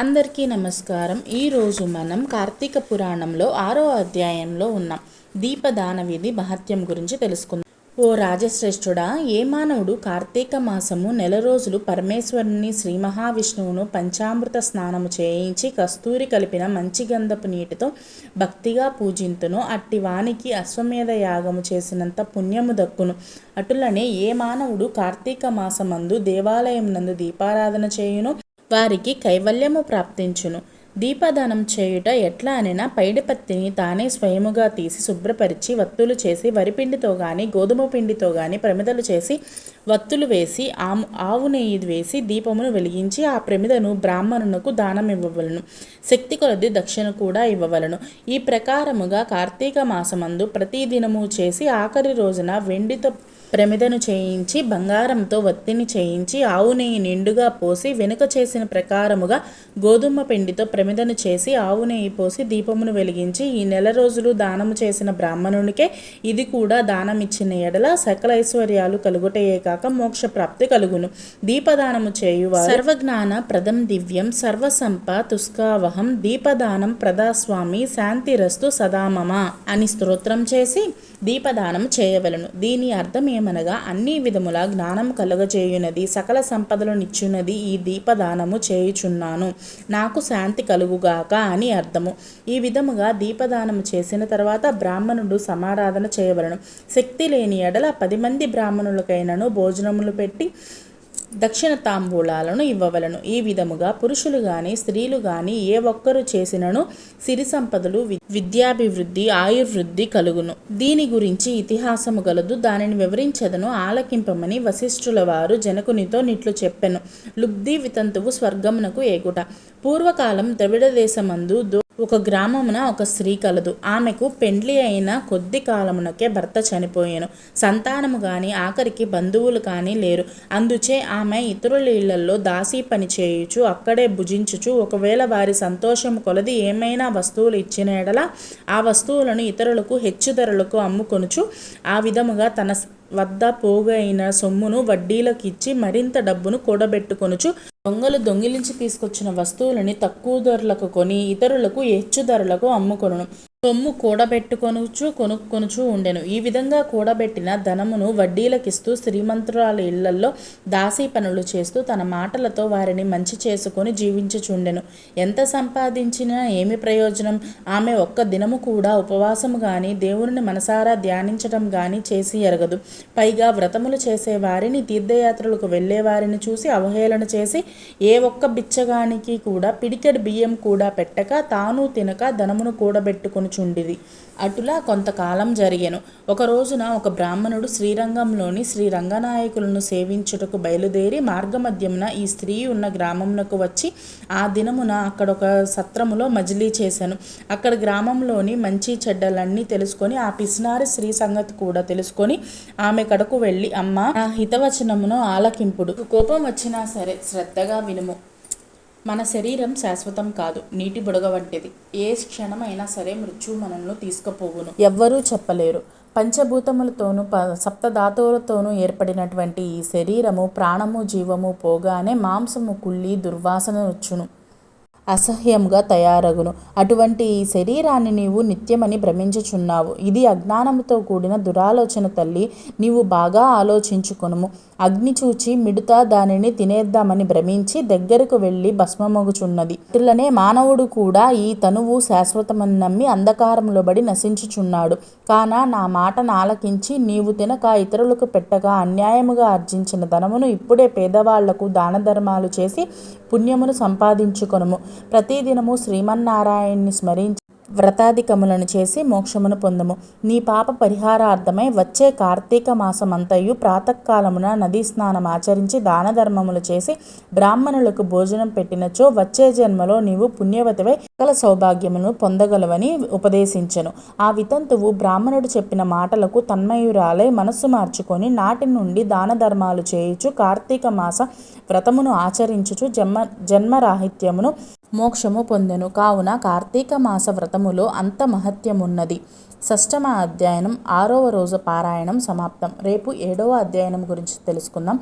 అందరికీ నమస్కారం. ఈరోజు మనం కార్తీక పురాణంలో ఆరో అధ్యాయంలో ఉన్నాం. దీపదాన విధి మహత్యం గురించి తెలుసుకుందాం. ఓ రాజశ్రేష్ఠుడా ఏ మానవుడు కార్తీక మాసము నెల రోజులు పరమేశ్వరుని శ్రీ మహావిష్ణువును పంచామృత స్నానము చేయించి కస్తూరి కలిపిన మంచి గంధపు నీటితో భక్తిగా పూజింతును. అట్టి వానికి అశ్వమేధ యాగము చేసినంత పుణ్యము దక్కును. అటులనే ఏ మానవుడు కార్తీక మాసమందు దేవాలయం నందు దీపారాధన చేయును? వారికి కైవల్యము ప్రాప్తించును. దీపదానం చేయుట ఎట్లా అనినా పైడిపత్తిని తానే స్వయముగా తీసి శుభ్రపరిచి వత్తులు చేసి వరిపిండితో గాని గోధుమ పిండితో గాని ప్రమిదలు చేసి వత్తులు వేసి ఆము ఆవు నెయ్యి వేసి దీపమును వెలిగించి ఆ ప్రమిదను బ్రాహ్మణునకు దానం ఇవ్వవలను. శక్తి కొలది దక్షిణ కూడా ఇవ్వవలను. ఈ ప్రకారముగా కార్తీక మాసమందు ప్రతిదినము చేసి ఆఖరి రోజున వెండితో ప్రమిదను చేయించి బంగారంతో వత్తిని చేయించి ఆవు నెయ్యి నిండుగా పోసి వెనుక చేసిన ప్రకారముగా గోధుమ పిండితో ప్రమిదను చేసి ఆవు నెయ్యి పోసి దీపమును వెలిగించి ఈ నెల రోజులు దానము చేసిన బ్రాహ్మణునికే ఇది కూడా దానమిచ్చిన ఎడల సకల ఐశ్వర్యాలు కలుగుటయే కాక మోక్ష ప్రాప్తి కలుగును. దీపదానము చేయువ సర్వజ్ఞాన ప్రదం దివ్యం సర్వసంప తుష్కావహం దీపదానం ప్రదాస్వామి శాంతిరస్తు సదామమ అని స్తోత్రం చేసి దీపదానం చేయవలను. దీని అర్థం ఏమనగా అన్ని విధముల జ్ఞానం కలుగజేయునది సకల సంపదలు నిచ్చునది ఈ దీపదానము చేయుచున్నాను. నాకు శాంతి కలుగుగాక అని అర్థము. ఈ విధముగా దీపదానము చేసిన తర్వాత బ్రాహ్మణుడు సమారాధన చేయవలను. శక్తి లేని ఎడల పది మంది బ్రాహ్మణులకైనను భోజనములు పెట్టి దక్షిణ తాంబూలాలను ఇవ్వవలను. ఈ విధముగా పురుషులు గాని స్త్రీలు గాని ఏ ఒక్కరు చేసినను సిరి సంపదలు విద్యాభివృద్ధి ఆయుర్వృద్ధి కలుగును. దీని గురించి ఇతిహాసము గలదు. దానిని వివరించదను. ఆలకింపమని వశిష్ఠుల వారు జనకునితో నిట్లు చెప్పెను. లుబ్ధి వితంతువు స్వర్గమునకు ఏగుట. పూర్వకాలం ద్రవిడ దేశమందు ఒక గ్రామమున ఒక స్త్రీ కలదు. ఆమెకు పెండ్లి అయిన కొద్ది కాలమునకే భర్త చనిపోయాను. సంతానము కానీ ఆఖరికి బంధువులు కానీ లేరు. అందుచే ఆమె ఇతరుల ఇళ్ళలో దాసీ పని చేయుచు అక్కడే భుజించుచు ఒకవేళ వారి సంతోషము కొలది ఏమైనా వస్తువులు ఇచ్చిన ఎడల ఆ వస్తువులను ఇతరులకు హెచ్చు ధరలకు అమ్ముకొనుచు ఆ విధముగా తన వద్ద పోగైన సొమ్మును వడ్డీలకిచ్చి మరింత డబ్బును కూడబెట్టుకొనుచు దొంగలు దొంగిలించి తీసుకొచ్చిన వస్తువులని తక్కువ ధరలకు కొని ఇతరులకు హెచ్చు ధరలకు అమ్ముకొను సొమ్ము కూడబెట్టుకొనుచు కొనుక్కొనుచు ఉండెను. ఈ విధంగా కూడబెట్టిన ధనమును వడ్డీలకిస్తూ శ్రీమంతురాల ఇళ్ళలో దాసీ పనులు చేస్తూ తన మాటలతో వారిని మంచి చేసుకొని జీవించుచుండెను. ఎంత సంపాదించినా ఏమి ప్రయోజనం? ఆమె ఒక్క దినము కూడా ఉపవాసము కానీ దేవుని మనసారా ధ్యానించడం కానీ చేసి ఎరగదు. పైగా వ్రతములు చేసే వారిని తీర్థయాత్రలకు వెళ్ళే వారిని చూసి అవహేళన చేసి ఏ ఒక్క బిచ్చగానికి కూడా పిడికెడు బియ్యం కూడా పెట్టక తాను తినక ధనమును కూడబెట్టుకొనుచుండిది అటులా కొంతకాలం జరిగెను. ఒక రోజున ఒక బ్రాహ్మణుడు శ్రీరంగంలోని శ్రీ రంగనాయకులను సేవించుటకు బయలుదేరి మార్గమధ్యమున ఈ స్త్రీ ఉన్న గ్రామమునకు వచ్చి ఆ దినమున అక్కడ ఒక సత్రములో మజిలీ చేశాను అక్కడ గ్రామంలోని మంచి చెడ్డలన్నీ తెలుసుకొని ఆ పిసినారి స్త్రీ సంగతి కూడా తెలుసుకొని ఆమె కడకు వెళ్ళి అమ్మ నా హితవచనమును ఆలకింపుడు. కోపం వచ్చినా సరే శ్రద్ధగా వినుము. మన శరీరం శాశ్వతం కాదు నీటి బుడగ వంటిది. ఏ క్షణమైనా సరే మృత్యు మనల్ని తీసుకుపోవును. ఎవ్వరూ చెప్పలేరు. పంచభూతములతోనూ ప సప్తధాతువులతోనూ ఏర్పడినటువంటి ఈ శరీరము ప్రాణము జీవము పోగానే మాంసము కుళ్ళి దుర్వాసన వచ్చును. అసహ్యంగా తయారగును. అటువంటి ఈ శరీరాన్ని నీవు నిత్యమని భ్రమించుచున్నావు. ఇది అజ్ఞానంతో కూడిన దురాలోచన తల్లి నీవు బాగా ఆలోచించుకొనుము. అగ్ని చూచి మిడుతా దానిని తినేద్దామని భ్రమించి దగ్గరకు వెళ్ళి భస్మమగుచున్నది. ఇట్లనే మానవుడు కూడా ఈ తనువు శాశ్వతమని నమ్మి అంధకారంలో బడి నశించుచున్నాడు. కాన నా మాటను ఆలకించి నీవు తినక ఇతరులకు పెట్టగా అన్యాయముగా ఆర్జించిన ధనమును ఇప్పుడే పేదవాళ్ళకు దాన ధర్మాలు చేసి పుణ్యమును సంపాదించుకొనుము. ప్రతిదినము శ్రీమన్నారాయణ్ణి స్మరించి వ్రతాధికములను చేసి మోక్షమును పొందము. నీ పాప పరిహారార్థమై వచ్చే కార్తీక మాసమంతయు ప్రాతకాలమున నదీ స్నానం ఆచరించి దాన ధర్మములు చేసి బ్రాహ్మణులకు భోజనం పెట్టినచో వచ్చే జన్మలో నీవు పుణ్యవతివై సకల సౌభాగ్యమును పొందగలవని ఉపదేశించెను. ఆ వితంతువు బ్రాహ్మణుడు చెప్పిన మాటలకు తన్మయురాలై మనస్సు మార్చుకొని నాటి నుండి దాన ధర్మాలు చేయుచు కార్తీక మాస వ్రతమును ఆచరించుచు జన్మ జన్మరాహిత్యమును మోక్షము పొందెను. కావున కార్తీక మాస వ్రతములో అంత మహత్యమున్నది. షష్టమ అధ్యయనం ఆరవ రోజు పారాయణం సమాప్తం. రేపు ఏడవ అధ్యయనం గురించి తెలుసుకుందాం.